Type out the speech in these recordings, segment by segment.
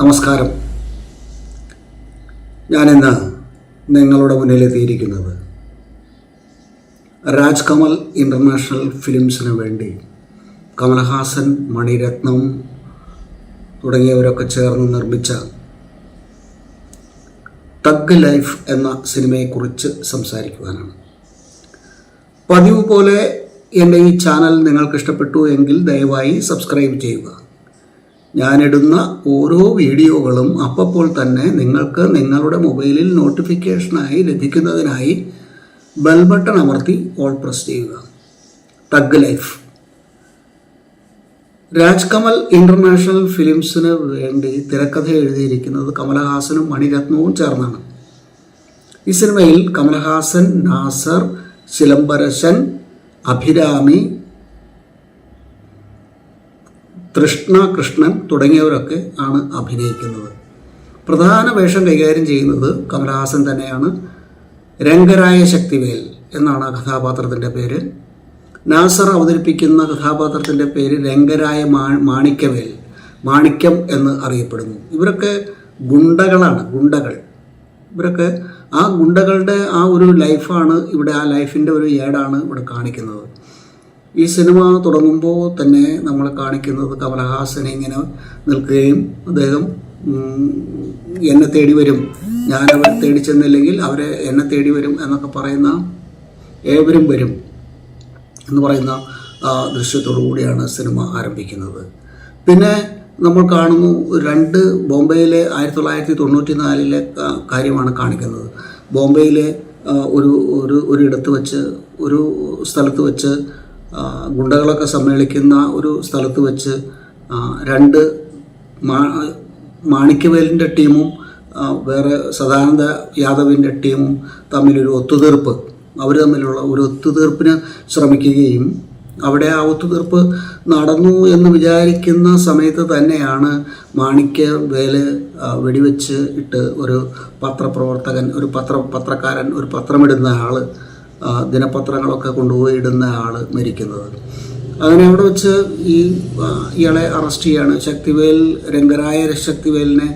നമസ്കാരം. ഞാനിന്ന് നിങ്ങളുടെ മുന്നിലെത്തിയിരിക്കുന്നത് രാജ് കമൽ ഇന്റർനാഷണൽ ഫിലിംസിന് വേണ്ടി കമൽഹാസൻ മണിരത്നം തുടങ്ങിയവരൊക്കെ ചേർന്ന് നിർമ്മിച്ച തഗ് ലൈഫ് എന്ന സിനിമയെക്കുറിച്ച് സംസാരിക്കുവാനാണ്. പതിവ് പോലെ എന്റെ ഈ ചാനൽ നിങ്ങൾക്ക് ഇഷ്ടപ്പെട്ടു എങ്കിൽ ദയവായി സബ്സ്ക്രൈബ് ചെയ്യുക. ഞാനിടുന്ന ഓരോ വീഡിയോകളും അപ്പോൾ തന്നെ നിങ്ങൾക്ക് നിങ്ങളുടെ മൊബൈലിൽ നോട്ടിഫിക്കേഷനായി ലഭിക്കുന്നതിനായി ബെൽ ബട്ടൺ അമർത്തി ഓൾ പ്രസ് ചെയ്യുക. Thug life. രാജ്കമൽ ഇന്റർനാഷണൽ ഫിലിംസിന് വേണ്ടി തിരക്കഥ എഴുതിയിരിക്കുന്നത് കമലഹാസനും മണിരത്നവും ചേർന്നാണ്. ഈ സിനിമയിൽ കമലഹാസൻ നാസർ ചിലംബരശൻ അഭിരാമി തൃഷ്ണ കൃഷ്ണൻ തുടങ്ങിയവരൊക്കെ ആണ് അഭിനയിക്കുന്നത്. പ്രധാന വേഷം കൈകാര്യം ചെയ്യുന്നത് കമലഹാസൻ തന്നെയാണ്. രംഗരായ ശക്തിവേൽ എന്നാണ് ആ കഥാപാത്രത്തിന്റെ പേര്. നാസർ അവതരിപ്പിക്കുന്ന കഥാപാത്രത്തിന്റെ പേര് രംഗരായ മാ മാണിക്യവേൽ മാണിക്യം എന്ന് അറിയപ്പെടുന്നു. ഇവരൊക്കെ ഗുണ്ടകളാണ് ഗുണ്ടകൾ. ഇവരൊക്കെ ആ ഗുണ്ടകളുടെ ആ ഒരു ലൈഫാണ് ഇവിടെ ആ ലൈഫിന്റെ ഒരു ഏടാണ് ഇവിടെ കാണിക്കുന്നത്. ഈ സിനിമ തുടങ്ങുമ്പോൾ തന്നെ നമ്മൾ കാണിക്കുന്നത് കമലഹാസൻ ഇങ്ങനെ നിൽക്കുകയും അദ്ദേഹം എന്നെ തേടി വരും. ഞാൻ അവരെ തേടി ചെന്നില്ലെങ്കിൽ അവരെ എന്നെ തേടി വരും എന്നൊക്കെ പറയുന്ന ഏവരും വരും എന്ന് പറയുന്ന ദൃശ്യത്തോടു കൂടിയാണ് സിനിമ ആരംഭിക്കുന്നത്. പിന്നെ നമ്മൾ കാണുന്നു രണ്ട് ബോംബെയിലെ ആയിരത്തി തൊള്ളായിരത്തി തൊണ്ണൂറ്റി നാലിലെ കാര്യമാണ് കാണിക്കുന്നത്. ബോംബെയിലെ ഒരു ഒരു ഒരിടത്ത് വെച്ച് ഒരു സ്ഥലത്ത് വെച്ച് ഗുണ്ടകളൊക്കെ സമ്മേളിക്കുന്ന ഒരു സ്ഥലത്ത് വെച്ച് രണ്ട് മാണിക്യവേലിന്റെ ടീമും വേറെ സദാനന്ദ യാദവിന്റെ ടീമും തമ്മിലൊരു ഒത്തുതീർപ്പ്. അവർ തമ്മിലുള്ള ഒരു ഒത്തുതീർപ്പിന് ശ്രമിക്കുകയും അവിടെ ആ ഒത്തുതീർപ്പ് നടന്നു എന്ന് വിചാരിക്കുന്ന സമയത്ത് തന്നെയാണ് മാണിക്യ വേൽ വെടിവെച്ച് ഇട്ട് ഒരു പത്രപ്രവർത്തകൻ ഒരു പത്ര പത്രക്കാരൻ ഒരു പത്രമിടുന്ന ആൾ ദിനപത്രങ്ങളൊക്കെ കൊണ്ടുപോയി ഇടുന്ന ആൾ മരിക്കുന്നത്. അങ്ങനെ അവിടെ വെച്ച് ഈ ഇയാളെ അറസ്റ്റ് ചെയ്യാണ്. ശക്തിവേൽ രംഗരായ ശക്തിവേലിനെ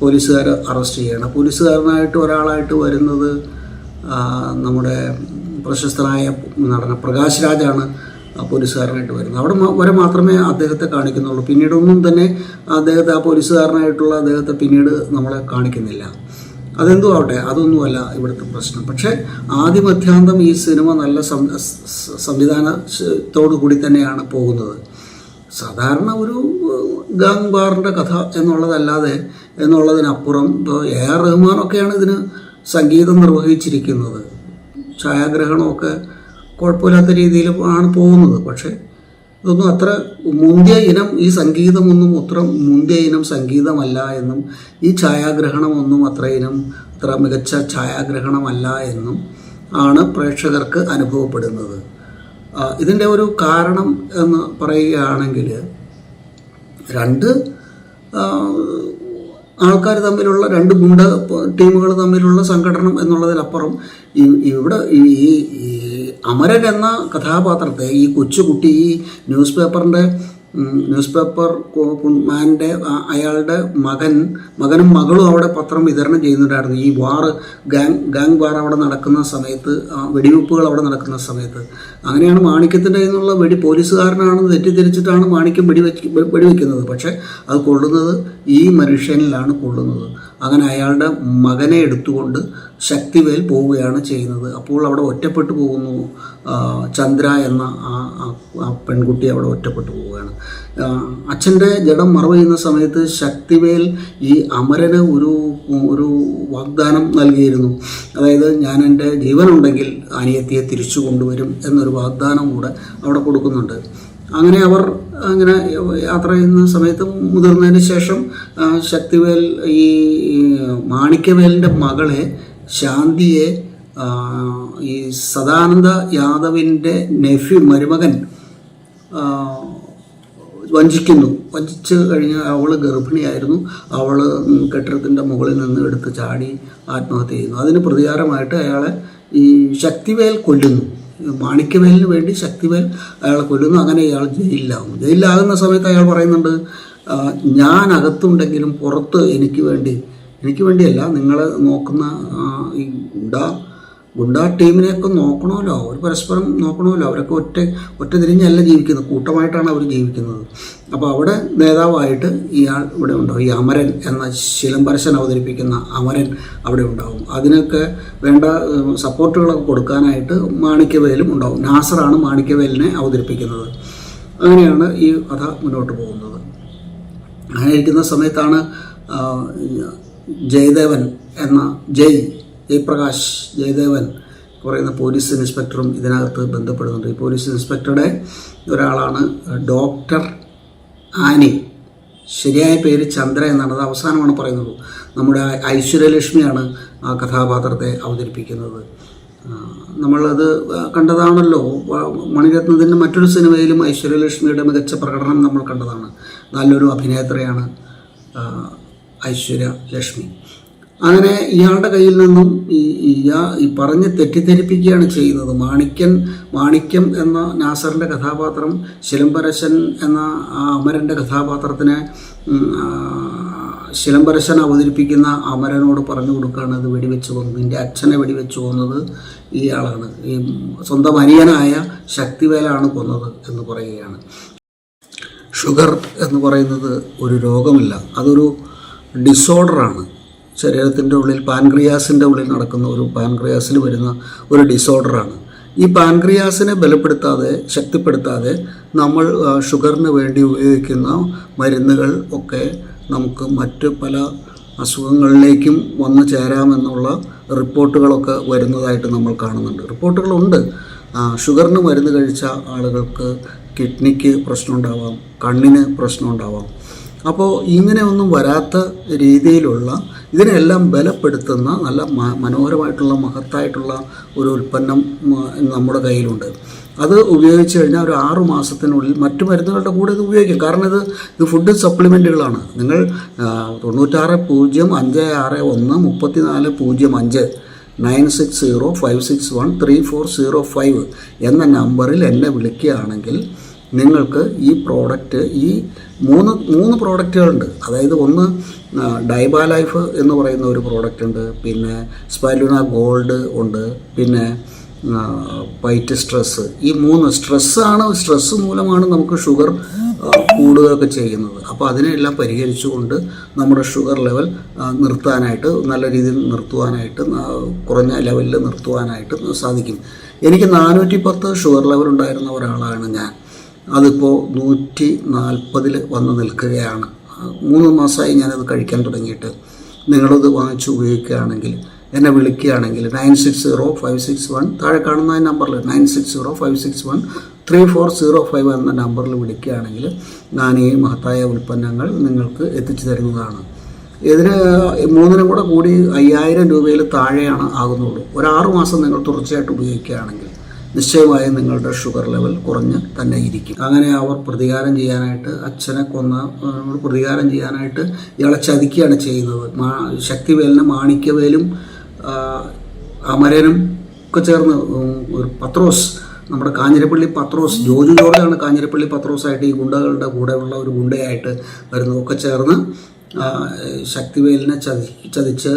പോലീസുകാർ അറസ്റ്റ് ചെയ്യണം. പോലീസുകാരനായിട്ട് ഒരാളായിട്ട് വരുന്നത് നമ്മുടെ പ്രശസ്തനായ നടന പ്രകാശ് രാജാണ് പോലീസുകാരനായിട്ട് വരുന്നത്. അവിടെ വരെ മാത്രമേ അദ്ദേഹത്തെ കാണിക്കുന്നുള്ളൂ. പിന്നീടൊന്നും തന്നെ അദ്ദേഹത്തെ ആ പോലീസുകാരനായിട്ടുള്ള അദ്ദേഹത്തെ പിന്നീട് നമ്മളെ കാണിക്കുന്നില്ല. അതെന്തോ ആവട്ടെ അതൊന്നുമല്ല ഇവിടുത്തെ പ്രശ്നം. പക്ഷേ ആദ്യമധ്യാന്തം ഈ സിനിമ നല്ല സംവിധാനത്തോടു കൂടി തന്നെയാണ് പോകുന്നത്. സാധാരണ ഒരു ഗാങ് ബാറിന്റെ കഥ എന്നുള്ളതല്ലാതെ എന്നുള്ളതിനപ്പുറം ഇപ്പോൾ എ ആർ റഹ്മാനൊക്കെയാണ് ഇതിന് സംഗീതം നിർവഹിച്ചിരിക്കുന്നത്. ഛായാഗ്രഹണമൊക്കെ കുഴപ്പമില്ലാത്ത രീതിയിൽ ആണ് പോകുന്നത്. പക്ഷേ ഇതൊന്നും അത്ര മുന്തിയ ഇനം ഈ സംഗീതമൊന്നും അത്ര മുന്തിയ ഇനം സംഗീതമല്ല എന്നും ഈ ഛായാഗ്രഹണമൊന്നും അത്ര ഇനം അത്ര മികച്ച ഛായാഗ്രഹണമല്ല എന്നും ആണ് പ്രേക്ഷകർക്ക് അനുഭവപ്പെടുന്നത്. ഇതിന്റെ ഒരു കാരണം എന്ന് പറയുകയാണെങ്കിൽ രണ്ട് ആൾക്കാർ തമ്മിലുള്ള രണ്ട് ഗുണ്ട ടീമുകൾ തമ്മിലുള്ള സംഘടനം എന്നുള്ളതിലപ്പുറം ഇവിടെ ഈ അമരൻ എന്ന കഥാപാത്രത്തെ ഈ കൊച്ചുകുട്ടി ഈ ന്യൂസ് പേപ്പറിന്റെ ന്യൂസ് പേപ്പർ മാന്റെ അയാളുടെ മകൻ മകനും മകളും അവിടെ പത്രം വിതരണം ചെയ്യുന്നുണ്ടായിരുന്നു. ഈ വാർ ഗാങ് ഗാങ് വാർ അവിടെ നടക്കുന്ന സമയത്ത് വെടിവെപ്പുകൾ അവിടെ നടക്കുന്ന സമയത്ത്. അങ്ങനെയാണ് മാണിക്യത്തിന്റെ നിന്നുള്ള വെടി പോലീസുകാരനാണെന്ന് തെറ്റിദ്ധരിച്ചിട്ടാണ് മാണിക്യം വെടിവെച്ച് വെടിവെക്കുന്നത്. പക്ഷേ അത് കൊള്ളുന്നത് ഈ മനുഷ്യനിലാണ് കൊള്ളുന്നത്. അങ്ങനെ അയാളുടെ മകനെ എടുത്തുകൊണ്ട് ശക്തിവേൽ പോവുകയാണ് ചെയ്യുന്നത്. അപ്പോൾ അവിടെ ഒറ്റപ്പെട്ടു പോകുന്നു ചന്ദ്ര എന്ന ആ പെൺകുട്ടി അവിടെ ഒറ്റപ്പെട്ടു പോവുകയാണ്. അച്ഛന്റെ ജഡം മറവ് ചെയ്യുന്ന സമയത്ത് ശക്തിവേൽ ഈ അമരന് ഒരു ഒരു വാഗ്ദാനം നൽകിയിരുന്നു. അതായത് ഞാൻ എന്റെ ജീവനുണ്ടെങ്കിൽ അനിയത്തിയെ തിരിച്ചു കൊണ്ടുവരും എന്നൊരു വാഗ്ദാനം കൂടെ അവിടെ കൊടുക്കുന്നുണ്ട്. അങ്ങനെ അവർ അങ്ങനെ യാത്ര ചെയ്യുന്ന സമയത്ത് മുതിർന്നതിന് ശേഷം ശക്തിവേൽ ഈ മാണിക്യവേലിന്റെ മകളെ ശാന്തിയെ ഈ സദാനന്ദ യാദവിന്റെ നെഫ്യൂ മരുമകൻ വഞ്ചിക്കുന്നു. വഞ്ചിച്ച് കഴിഞ്ഞ് അവൾ ഗർഭിണിയായിരുന്നു. അവൾ കെട്ടിടത്തിന്റെ മുകളിൽ നിന്ന് എടുത്ത് ചാടി ആത്മഹത്യ ചെയ്യുന്നു. അതിന് പ്രതികാരമായിട്ട് അയാളെ ഈ ശക്തിവേൽ കൊല്ലുന്നു. മാണിക്യവേലിന് വേണ്ടി ശക്തിവേൽ അയാളെ കൊല്ലുന്നു. അങ്ങനെ ഇയാൾ ജയിലിലാകുന്നു ജയിലിലാകുന്ന സമയത്ത് അയാൾ പറയുന്നുണ്ട് ഞാൻ അകത്തുണ്ടെങ്കിലും പുറത്ത് എനിക്ക് വേണ്ടി എനിക്ക് വേണ്ടിയല്ല നിങ്ങൾ നോക്കുന്ന ഈ ഗുണ്ടാ ഗുണ്ടാ ടീമിനെയൊക്കെ നോക്കണമല്ലോ. അവർ പരസ്പരം നോക്കണമല്ലോ. അവരൊക്കെ ഒറ്റ ഒറ്റ തിരിഞ്ഞല്ല ജീവിക്കുന്നത്. കൂട്ടമായിട്ടാണ് അവർ ജീവിക്കുന്നത്. അപ്പോൾ അവിടെ നേതാവായിട്ട് ഇയാൾ ഇവിടെ ഉണ്ടാവും. ഈ അമരൻ എന്ന ശിലംപരശൻ അവതരിപ്പിക്കുന്ന അമരൻ അവിടെ ഉണ്ടാവും. അതിനൊക്കെ വേണ്ട സപ്പോർട്ടുകളൊക്കെ കൊടുക്കാനായിട്ട് മാണിക്യവേലും ഉണ്ടാവും. നാസറാണ് മാണിക്യവേലിനെ അവതരിപ്പിക്കുന്നത്. അങ്ങനെയാണ് ഈ കഥ മുന്നോട്ട് പോകുന്നത്. അങ്ങനെ ഇരിക്കുന്ന സമയത്താണ് ജയദേവൻ എന്ന ജയ് ജയപ്രകാശ് ജയദേവൻ പറയുന്ന പോലീസ് ഇൻസ്പെക്ടറും ഇതിനകത്ത് ബന്ധപ്പെടുന്നുണ്ട്. ഈ പോലീസ് ഇൻസ്പെക്ടറുടെ ഒരാളാണ് ഡോക്ടർ ആനി. ശരിയായ പേര് ചന്ദ്ര എന്നാണ് അത് അവസാനമാണ് പറയുന്നത്. നമ്മുടെ ഐശ്വര്യലക്ഷ്മിയാണ് ആ കഥാപാത്രത്തെ അവതരിപ്പിക്കുന്നത്. നമ്മളത് കണ്ടതാണല്ലോ. മണിരത്നത്തിന്റെ മറ്റൊരു സിനിമയിലും ഐശ്വര്യലക്ഷ്മിയുടെ മികച്ച പ്രകടനം നമ്മൾ കണ്ടതാണ്. നല്ലൊരു അഭിനേത്രിയാണ് ഐശ്വര്യ ലക്ഷ്മി അങ്ങനെ ഇയാളുടെ കയ്യിൽ നിന്നും ഈ ഇയാ ഈ പറഞ്ഞ് തെറ്റിദ്ധരിപ്പിക്കുകയാണ് ചെയ്യുന്നത്. മാണിക്യൻ മാണിക്യം എന്ന നാസറിന്റെ കഥാപാത്രം ശിലംബരശൻ എന്ന ആ അമരന്റെ കഥാപാത്രത്തിനെ ശിലംബരശൻ അവതരിപ്പിക്കുന്ന അമരനോട് പറഞ്ഞു കൊടുക്കുകയാണ്. അത് വെടിവെച്ച് പോകുന്നത്. നിന്റെ അച്ഛനെ വെടിവെച്ച് കൊന്നത് ഇയാളാണ്. ഈ സ്വന്തം അനിയനായ ശക്തിവേലാണ് കൊന്നത് എന്ന് പറയുകയാണ്. ഷുഗർ എന്ന് പറയുന്നത് ഒരു രോഗമല്ല. അതൊരു ഡിസോർഡറാണ് ശരീരത്തിന്റെ ഉള്ളിൽ പാൻക്രിയാസിന്റെ ഉള്ളിൽ നടക്കുന്ന ഒരു പാൻക്രിയാസിൽ വരുന്ന ഒരു ഡിസോർഡറാണ് ഈ പാൻക്രിയാസിനെ ബലപ്പെടുത്താതെ ശക്തിപ്പെടുത്താതെ നമ്മൾ ഷുഗറിന് വേണ്ടി ഉപയോഗിക്കുന്ന മരുന്നുകൾ ഒക്കെ നമുക്ക് മറ്റ് പല അസുഖങ്ങളിലേക്കും വന്നു ചേരാമെന്നുള്ള റിപ്പോർട്ടുകളൊക്കെ വരുന്നതായിട്ട് നമ്മൾ കാണുന്നുണ്ട്. റിപ്പോർട്ടുകളുണ്ട്. ഷുഗറിന് മരുന്ന് കഴിച്ച ആളുകൾക്ക് കിഡ്നിക്ക് പ്രശ്നമുണ്ടാവാം കണ്ണിന് പ്രശ്നമുണ്ടാവാം. അപ്പോൾ ഇങ്ങനെയൊന്നും വരാത്ത രീതിയിലുള്ള ഇതിനെല്ലാം ബലപ്പെടുത്തുന്ന നല്ല മനോഹരമായിട്ടുള്ള മഹത്തായിട്ടുള്ള ഒരു ഉൽപ്പന്നം നമ്മുടെ കയ്യിലുണ്ട്. അത് ഉപയോഗിച്ച് കഴിഞ്ഞാൽ ഒരു ആറു മാസത്തിനുള്ളിൽ മറ്റു മരുന്നുകളുടെ കൂടെ ഇത് ഉപയോഗിക്കും. കാരണം ഇത് ഇത് ഫുഡ് സപ്ലിമെന്റുകളാണ് നിങ്ങൾ തൊണ്ണൂറ്റാറ് പൂജ്യം അഞ്ച് ആറ് ഒന്ന് മുപ്പത്തിനാല് പൂജ്യം അഞ്ച് nine six zero five six one three four zero five എന്ന നമ്പറിൽ എന്നെ വിളിക്കുകയാണെങ്കിൽ നിങ്ങൾക്ക് ഈ പ്രോഡക്റ്റ് ഈ മൂന്ന് മൂന്ന് പ്രോഡക്റ്റുകളുണ്ട് അതായത് ഒന്ന് ഡൈബാ ലൈഫ് എന്ന് പറയുന്ന ഒരു പ്രോഡക്റ്റ് ഉണ്ട്. പിന്നെ സ്പൈലുന ഗോൾഡ് ഉണ്ട്. പിന്നെ വൈറ്റ് സ്ട്രെസ് ഈ മൂന്ന് സ്ട്രെസ്സാണ് സ്ട്രെസ്സ് മൂലമാണ് നമുക്ക് ഷുഗർ കൂടുകയൊക്കെ ചെയ്യുന്നത്. അപ്പോൾ അതിനെല്ലാം പരിഹരിച്ചുകൊണ്ട് നമ്മുടെ ഷുഗർ ലെവൽ നിർത്താനായിട്ട് നല്ല രീതിയിൽ നിർത്തുവാനായിട്ട് കുറഞ്ഞ ലെവലിൽ നിർത്തുവാനായിട്ട് സാധിക്കും. എനിക്ക് നാനൂറ്റി പത്ത് ഷുഗർ ലെവൽ ഉണ്ടായിരുന്ന ഒരാളാണ് ഞാൻ. അതിപ്പോൾ നൂറ്റി നാൽപ്പതിൽ വന്ന് നിൽക്കുകയാണ്. മൂന്ന് മാസമായി ഞാനത് കഴിക്കാൻ തുടങ്ങിയിട്ട്. നിങ്ങളത് വാങ്ങിച്ച് ഉപയോഗിക്കുകയാണെങ്കിൽ എന്നെ വിളിക്കുകയാണെങ്കിൽ nine six zero five six one താഴെ കാണുന്ന നമ്പറിൽ nine six zero five six one three four zero five എന്ന നമ്പറിൽ വിളിക്കുകയാണെങ്കിൽ ഞാൻ ഈ മഹത്തായ ഉൽപ്പന്നങ്ങൾ നിങ്ങൾക്ക് എത്തിച്ചു തരുന്നതാണ്. ഇതിന് മൂന്നിനും കൂടെ കൂടി അയ്യായിരം രൂപയിൽ താഴെയാണ് ആകുന്നുള്ളൂ. ഒരു ആറു മാസം നിങ്ങൾ തുടർച്ചയായിട്ട് ഉപയോഗിക്കുകയാണെങ്കിൽ നിശ്ചയമായും നിങ്ങളുടെ ഷുഗർ ലെവൽ കുറഞ്ഞ് തന്നെ ഇരിക്കും അങ്ങനെ അവർ പ്രതികാരം ചെയ്യാനായിട്ട് അച്ഛനെ കൊന്ന പ്രതികാരം ചെയ്യാനായിട്ട് ഇയാളെ ചതിക്കുകയാണ് ചെയ്യുന്നത്. മാ ശക്തിവേലിനും മാണിക്യവേലും അമരനും ഒക്കെ ചേർന്ന് ഒരു പത്രോസ് നമ്മുടെ കാഞ്ഞിരപ്പള്ളി പത്രോസ് ജോജു ജോർജാണ് കാഞ്ഞിരപ്പള്ളി പത്രോസായിട്ട് ഈ ഗുണ്ടകളുടെ കൂടെയുള്ള ഒരു ഗുണ്ടയായിട്ട് വരുന്നത് ഒക്കെ ചേർന്ന് ശക്തിവേലിനെ ചതി ചതിച്ച്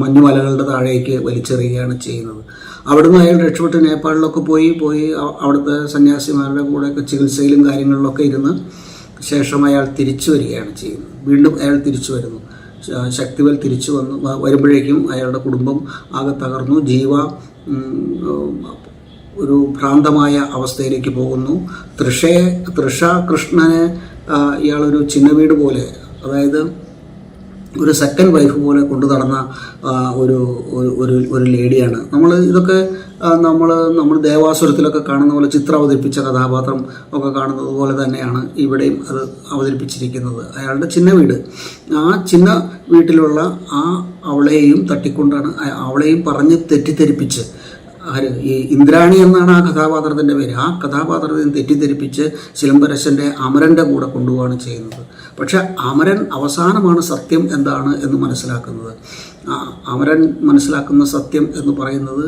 മഞ്ഞുമലകളുടെ താഴേക്ക് വലിച്ചെറിയുകയാണ് ചെയ്യുന്നത്. അവിടുന്ന് അയാൾ രക്ഷപ്പെട്ട് നേപ്പാളിലൊക്കെ പോയി പോയി അവിടുത്തെ സന്യാസിമാരുടെ കൂടെയൊക്കെ ചികിത്സയിലും കാര്യങ്ങളിലൊക്കെ ഇരുന്ന് ശേഷം അയാൾ തിരിച്ചു വരികയാണ് ചെയ്യുന്നത്. വീണ്ടും അയാൾ തിരിച്ചു വരുന്നു. ശക്തിവൽ തിരിച്ചു വന്നു. വരുമ്പോഴേക്കും അയാളുടെ കുടുംബം ആകെ തകർന്നു. ജീവ ഒരു ഭ്രാന്തമായ അവസ്ഥയിലേക്ക് പോകുന്നു. തൃഷയെ തൃഷ കൃഷ്ണനെ ഇയാളൊരു ചിന്ന വീട് പോലെ അതായത് ഒരു സെക്കൻഡ് വൈഫ് പോലെ കൊണ്ടു നടന്ന ഒരു ഒരു- ഒരു ലേഡിയാണ് നമ്മൾ ഇതൊക്കെ നമ്മൾ നമ്മൾ ദേവാസുരത്തിലൊക്കെ കാണുന്ന പോലെ ചിത്രം അവതരിപ്പിച്ച കഥാപാത്രം ഒക്കെ കാണുന്നത് പോലെ തന്നെയാണ് ഇവിടെയും അത് അവതരിപ്പിച്ചിരിക്കുന്നത്. അയാളുടെ ചിന്ന വീട്. ആ ചിന്ന വീട്ടിലുള്ള ആ അവളെയും തട്ടിക്കൊണ്ടാണ് അവളെയും പറഞ്ഞ് തെറ്റിദ്ധരിപ്പിച്ച് ആര്? ഈ ഇന്ദ്രാണി എന്നാണ് ആ കഥാപാത്രത്തിന്റെ പേര്. ആ കഥാപാത്രത്തിന് തെറ്റിദ്ധരിപ്പിച്ച് ശിലംബരശന്റെ അമരന്റെ കൂടെ കൊണ്ടുപോവാണ് ചെയ്യുന്നത്. പക്ഷെ അമരൻ അവസാനമാണ് സത്യം എന്താണ് എന്ന് മനസ്സിലാക്കുന്നത്. അമരൻ മനസ്സിലാക്കുന്ന സത്യം എന്ന് പറയുന്നത്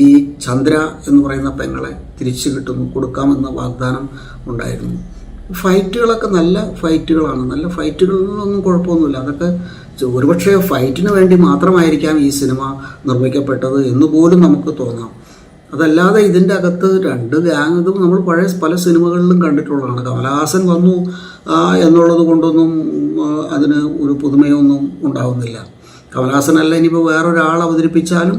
ഈ ചന്ദ്ര എന്ന് പറയുന്ന പെങ്ങളെ തിരിച്ചു കിട്ടുന്നു കൊടുക്കാമെന്ന വാഗ്ദാനം ഉണ്ടായിരുന്നു. ഫൈറ്റുകളൊക്കെ നല്ല ഫൈറ്റുകളാണ്. നല്ല ഫൈറ്റുകളിലൊന്നും കുഴപ്പമൊന്നുമില്ല. അതൊക്കെ ഒരുപക്ഷെ ഫൈറ്റിന് വേണ്ടി മാത്രമായിരിക്കാം ഈ സിനിമ നിർമ്മിക്കപ്പെട്ടത് എന്ന് പോലും നമുക്ക് തോന്നാം. അതല്ലാതെ ഇതിന്റെ അകത്ത് രണ്ട് ഗ്യാങ് ഇതും നമ്മൾ പഴയ പല സിനിമകളിലും കണ്ടിട്ടുള്ളതാണ്. കമലഹാസൻ വന്നു എന്നുള്ളത് കൊണ്ടൊന്നും അതിന് ഒരു പുതുമയൊന്നും ഉണ്ടാവുന്നില്ല. കമലഹാസനല്ല ഇനിയിപ്പോൾ വേറൊരാൾ അവതരിപ്പിച്ചാലും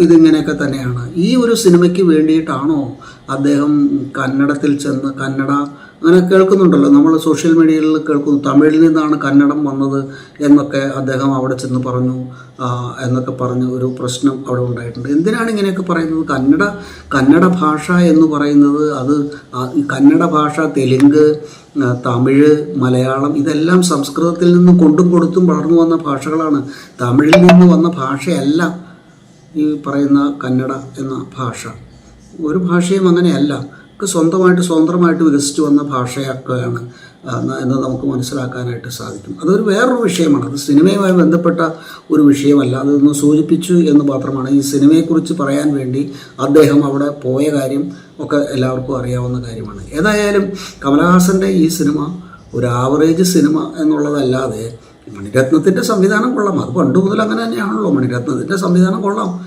ഇതിങ്ങനെയൊക്കെ തന്നെയാണ്. ഈ ഒരു സിനിമയ്ക്ക് വേണ്ടിയിട്ടാണോ അദ്ദേഹം കന്നഡത്തിൽ ചെന്ന് കന്നഡ അങ്ങനെ കേൾക്കുന്നുണ്ടല്ലോ. നമ്മൾ സോഷ്യൽ മീഡിയയിൽ കേൾക്കുന്നു. തമിഴിൽ നിന്നാണ് കന്നഡം വന്നത് എന്നൊക്കെ അദ്ദേഹം അവിടെ ചെന്ന് പറഞ്ഞു. എന്നൊക്കെ പറഞ്ഞ് ഒരു പ്രശ്നം അവിടെ ഉണ്ടായിട്ടുണ്ട്. എന്തിനാണ് ഇങ്ങനെയൊക്കെ പറയുന്നത്? കന്നഡ കന്നഡ ഭാഷ എന്ന് പറയുന്നത് അത് കന്നഡ ഭാഷ തെലുങ്ക് തമിഴ് മലയാളം ഇതെല്ലാം സംസ്കൃതത്തിൽ നിന്നും കൊണ്ടും കൊടുത്തും വളർന്നു വന്ന ഭാഷകളാണ്. തമിഴിൽ നിന്ന് വന്ന ഭാഷയല്ല ഈ പറയുന്ന കന്നഡ എന്ന ഭാഷ. ഒരു ഭാഷയും അങ്ങനെയല്ല. സ്വന്തമായിട്ട് സ്വതന്ത്രമായിട്ട് വികസിച്ചു വന്ന ഭാഷയൊക്കെയാണ് എന്ന് നമുക്ക് മനസ്സിലാക്കാനായിട്ട് സാധിക്കും. അതൊരു വേറൊരു വിഷയമാണ്. അത് സിനിമയുമായി ബന്ധപ്പെട്ട ഒരു വിഷയമല്ല. അതൊന്ന് സൂചിപ്പിച്ചു എന്ന് മാത്രമാണ്. ഈ സിനിമയെക്കുറിച്ച് പറയാൻ വേണ്ടി അദ്ദേഹം അവിടെ പോയ കാര്യം ഒക്കെ എല്ലാവർക്കും അറിയാവുന്ന കാര്യമാണ്. ഏതായാലും കമലഹാസന്റെ ഈ സിനിമ ഒരു ആവറേജ് സിനിമ എന്നുള്ളതല്ലാതെ മണിരത്നത്തിന്റെ സംവിധാനം കൊള്ളാം. അത് പണ്ട് മുതൽ അങ്ങനെ തന്നെയാണല്ലോ. മണിരത്നത്തിന്റെ സംവിധാനം കൊള്ളാം.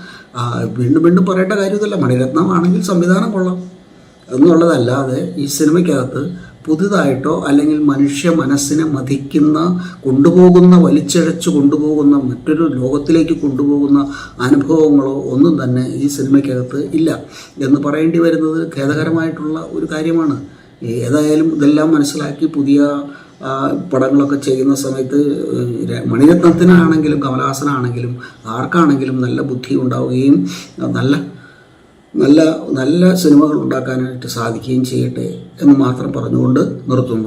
വീണ്ടും വീണ്ടും പറയേണ്ട കാര്യമില്ല മണിരത്നമാണെങ്കിൽ സംവിധാനം കൊള്ളാം. എന്നുള്ളതല്ലാതെ ഈ സിനിമയ്ക്കകത്ത് പുതുതായിട്ടോ അല്ലെങ്കിൽ മനുഷ്യ മനസ്സിനെ മതിക്കുന്ന കൊണ്ടുപോകുന്ന വലിച്ചഴച്ച് കൊണ്ടുപോകുന്ന മറ്റൊരു ലോകത്തിലേക്ക് കൊണ്ടുപോകുന്ന അനുഭവങ്ങളോ ഒന്നും തന്നെ ഈ സിനിമയ്ക്കകത്ത് ഇല്ല. എന്ന് പറയേണ്ടി വരുന്നത് ഖേദകരമായിട്ടുള്ള ഒരു കാര്യമാണ്. ഏതായാലും ഇതെല്ലാം മനസ്സിലാക്കി പുതിയ പടങ്ങളൊക്കെ ചെയ്യുന്ന സമയത്ത് മണിരത്നത്തിനാണെങ്കിലും കമലഹാസനാണെങ്കിലും ആർക്കാണെങ്കിലും നല്ല ബുദ്ധി ഉണ്ടാവുകയും നല്ല നല്ല നല്ല സിനിമകൾ ഉണ്ടാക്കാനായിട്ട് സാധിക്കുകയും ചെയ്യട്ടെ എന്ന് മാത്രം പറഞ്ഞുകൊണ്ട് നിർത്തുന്നു.